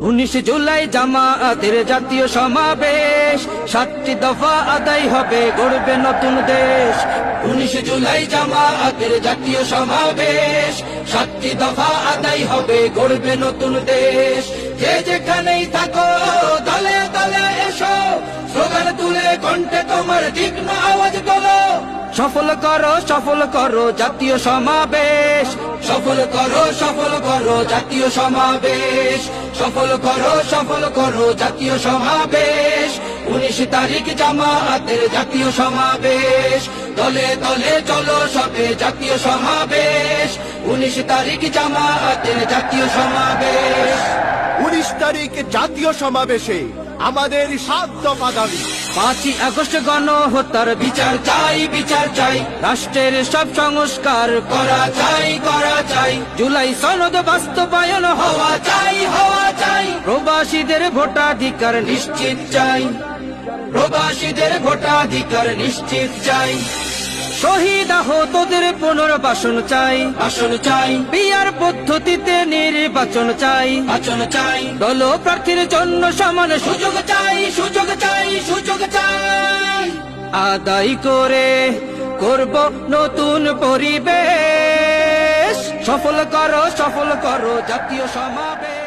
উনিশ জুলাই জামায়াতের জাতীয় সমাবেশ। সাতটি দফা আদায় হবে, গড়বে নতুন দেশ। উনিশ জুলাই জামায়াতের জাতীয় সমাবেশ। সাতটি দফা আদায় হবে, গড়বে নতুন দেশ। যে যেখানেই থাকো, দলে দলে এসো। স্লোগান তুলে কণ্ঠে তোমার তীক্ষ্ণ আওয়াজ তোলো। সফল করো সফল করো জাতীয় সমাবেশ। সফল করো সফল করো জাতীয় সমাবেশ। সফল করো সফল করো জাতীয় সমাবেশ। উনিশ তারিখ জামায়াতের জাতীয় সমাবেশ। দলে দলে চলো সবে জাতীয় সমাবেশ। উনিশ তারিখ জামায়াতের জাতীয় সমাবেশ। উনিশ তারিখ জাতীয় সমাবেশে আমাদের সাত দফা দাবি। পাঁচই আগস্ট গণহত্যার বিচার চাই বিচার চাই। রাষ্ট্রের সব সংস্কার করা চাই করা চাই। জুলাই সনদ বাস্তবায়ন হওয়া চাই। প্রবাসীদের ভোটাধিকার নিশ্চিত চাই। প্রবাসীদের ভোটাধিকার নিশ্চিত চাই। শহীদ আহতদের পুনর্বাসন চাই। আসন চাই। বিয়ার পদ্ধতিতে নির্বাচন চাই। বাচন চাই। দল প্রার্থীর জন্য সমান সুযোগ চাই সুযোগ চাই সুযোগ চাই। আদায় করে করব নতুন পরিবেশ। সফল করো সফল করো জাতীয় সমাবেশ।